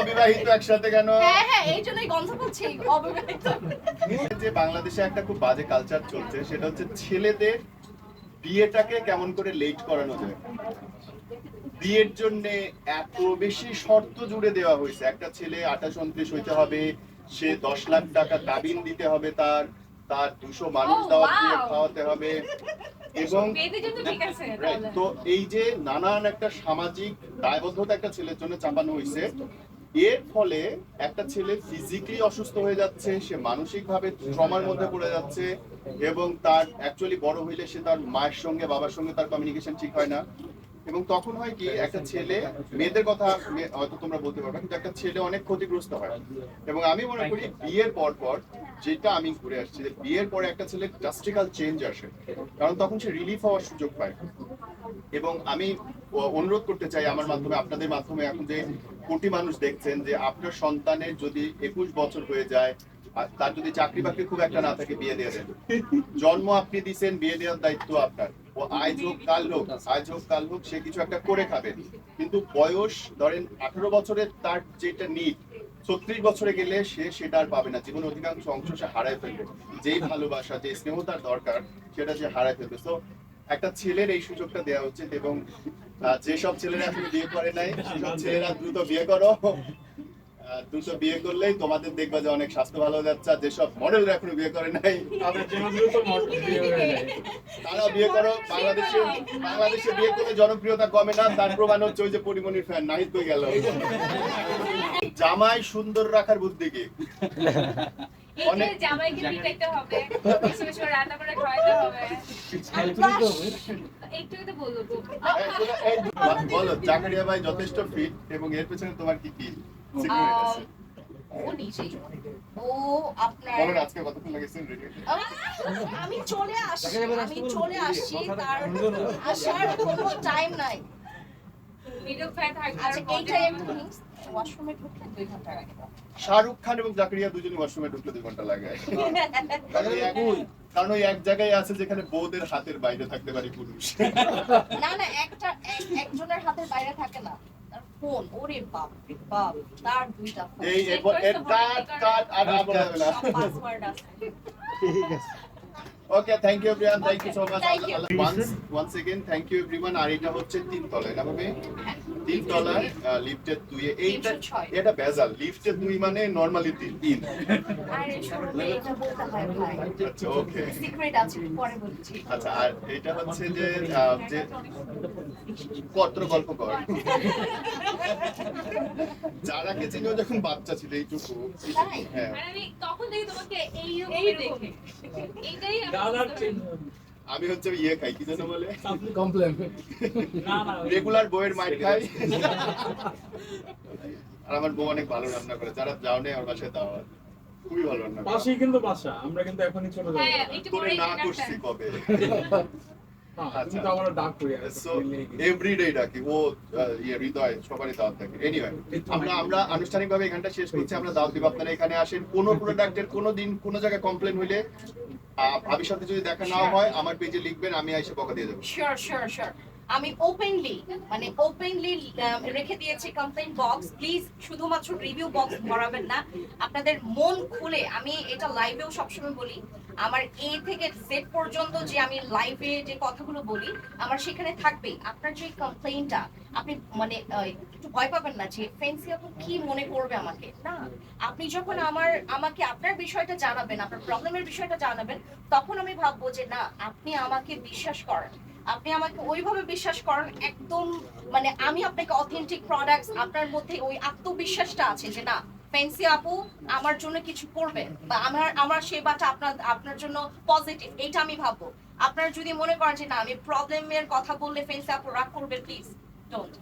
অবিবাহিত একসাথে কেন? হ্যাঁ হ্যাঁ এই জন্যই গন্ধ পাচ্ছি অবিবাহিত। যে বাংলাদেশে একটা খুব বাজে কালচার চলছে সেটা হচ্ছে ছেলেদের বিয়েটাকে কেমন করে লেট করানো যায়? বিয়ের জন্য এত বেশি শর্ত জুড়ে দেওয়া হয়েছে। একটা ছেলে আঠাশ উনত্রিশ হইতে হবে সে দশ লাখ টাকা কাবিন দিতে হবে তার তার দুশো মানুষ Oh, দাওয়াত দিয়ে খাওয়াতে হবে এবং। তো এই যে নানান একটা সামাজিক দায়বদ্ধতা একটা ছেলের জন্য চাপানো হয়েছে এর ফলে একটা ছেলে ফিজিক্যালি অসুস্থ হয়ে যাচ্ছে, সে মানসিক ভাবে ট্রমার মধ্যে পড়ে যাচ্ছে এবং তার অ্যাকচুয়ালি বড় হইলে সে তার মায়ের সঙ্গে, বাবার সঙ্গে তার কমিউনিকেশন ঠিক হয় না। এবং তখন হয় কি, একটা ছেলে, মেয়েদের কথা হয়তো তোমরা বলতে পারবে, কিন্তু একটা ছেলে অনেক ক্ষতিগ্রস্ত হয়। এবং আমি মনে করি বিয়ের পর পর যেটা আমি ঘুরে আসছি, যে বিয়ের পরে একটা ছেলে ড্রাস্টিক্যাল চেঞ্জ আসে। কারণ তখন সে রিলিফ হওয়ার সুযোগ পায়। এবং আমি অনুরোধ করতে চাই আমার মাধ্যমে, আপনাদের মাধ্যমে এখন যে কোটি মানুষ দেখছেন যে আপনার সন্তানের যদি একুশ বছর হয়ে যায়, আর তার যদি চাকরি বাকরি খুব একটা না থাকে, বিয়ে দিয়ে জন্ম আপনি দিছেন, বিয়ে দেওয়ার দায়িত্ব আপনার। ও আজ হোক, কাল হোক, আজ হোক, কাল হোক, সে কিছু একটা করে খাবে। কিন্তু বয়স, ধরেন আঠারো বছরের তার যেটা নিট ছত্রিশ বছরে গেলে সে সেটা আর পাবে না। জীবনের অধিকাংশ অংশ সে হারায় ফেলবে। যেই ভালোবাসা যে স্নেহ তার দরকার, সেটা সে হারায় ফেলবে। তো একটা ছেলের এই সুযোগটা দেওয়া উচিত এবং যেসব ছেলেরা এখন বিয়ে করে নাই সেসব ছেলেরা দ্রুত বিয়ে করো। দ্রুত বিয়ে করলেই তোমাদের দেখবা যে অনেক স্বাস্থ্য ভালো যাচ্ছে যেসব মডেলরা এখনও বিয়ে করে নাই মডেল হয়ে তারা বিয়ে করো। বাংলাদেশে বাংলাদেশে বিয়ে করলে জনপ্রিয়তা কমে না তার প্রমাণ হচ্ছে ওই যে পরিমণির ফ্যান নাহিদ কই গেল? জামাই সুন্দর রাখার বুদ্ধি কি? বলো ভাই যথেষ্ট ফিট এবং এর পেছনে তোমার কি কি ও আপনার বলো আজকে কতক্ষণ আমি চলে আসছি আমি চলে আসছি তার আসার কোনো টাইম নাই। ভিডিও ফ্যান আচ্ছা এইটাই একটু ওয়াশরুমে ঢুকলে দুই ঘণ্টা আগে শাহরুখ খান এবং জাকারিয়া দুজনই ওয়াশরুমে ঢুকলে দুই ঘণ্টা লাগে। কারণ ওই এক- জায়গায় আছে যেখানে বউদের হাতের বাইরে থাকতে পারে পুরুষ। না না একটা একজনের হাতের বাইরে থাকে না। ফোন ওরে বাপ রে বাপ তার দুইটা ফোন। এই কাট কাট আর আর বলা যাবে না। সব পাসওয়ার্ড আছে। Okay thank you everyone thank you so much. Once once again thank you everyone আর এটা হচ্ছে তিন তলায় না ভাবে তিন তলায় লিফটের দুই এইটা এটা বেজাল লিফটের দুই মানে নরমালি তিন। তিন এটা বলতে হয় আচ্ছা ওকে সিক্রেট আছে পরে বলছি। আচ্ছা আর এটা হচ্ছে যে যে পত্র গল্প কর। যারাকে চিনিও যখন বাচ্চা ছিল এইটুকু? হ্যাঁ। আমি তখন থেকে তোমাকে এই এই দেখি। এইটাই আমি হচ্ছে ইয়ে খাই কি যেন বলে? কমপ্লেন না না ওই- রেগুলার বইয়ের মাইট খাই। আর আমার বউ অনেক ভালো রান্না করে যারা যাও নেই আমার বাসায় দাও খুবই ভালো রান্না পাশেই কিন্তু বাসা আমরা কিন্তু এখনই চলে যাব হ্যাঁ তোরে না করছি কবে? হ্যাঁ, ও ইয়ে হৃদয় সবারই দাওয়াত থাকে। আমরা আমরা আনুষ্ঠানিকভাবে এখানটা শেষ করছি আমরা দাওয়াত দিব। আপনারা এখানে আসেন কোন প্রোডাক্টের কোনো দিন কোনো জায়গায় কমপ্লেন হইলে সাথে যদি দেখা না হয়, আমার পেজে লিখবেন, আমি এসে বকা দিয়ে দেবো। শিওর শিওর শিওর আমি ওপেনলি মানে ওপেনলি রেখে দিয়েছি কমপ্লেইন বক্স প্লিজ শুধুমাত্র রিভিউ বক্স ভরাবেন না। আপনাদের মন খুলে, আমি এটা লাইভেও সবসময় বলি, আমার এ থেকে জেড পর্যন্ত যে আমি লাইভে যে কথাগুলো বলি, আমার সেখানে থাকবেই। আপনার যে কমপ্লেইনটা আপনি মানে একটু ভয় পাবেন না যে ফেন্সি আপনি কি মনে করবে আমাকে? না। আপনি যখন আমার, আমাকে আপনার বিষয়টা জানাবেন, আপনার প্রবলেমের বিষয়টা জানাবেন, তখন আমি ভাববো যে না, আপনি আমাকে বিশ্বাস করেন। আপনি আমাকে ওইভাবে বিশ্বাস করেন, একদম মানে আমি আপনাকে অথেন্টিক প্রোডাক্টস আপনার মধ্যে ওই আত্মবিশ্বাসটা আছে যে না ফ্যান্সি আপু আমার জন্য কিছু করবে বা আমার আমার সেবাটা আপনার আপনার জন্য পজিটিভ এটা আমি ভাববো। আপনার যদি মনে করেন যে না, আমি প্রবলেমের কথা বললে ফ্যান্সি আপু রাগ করবে প্লিজ ডোন্ট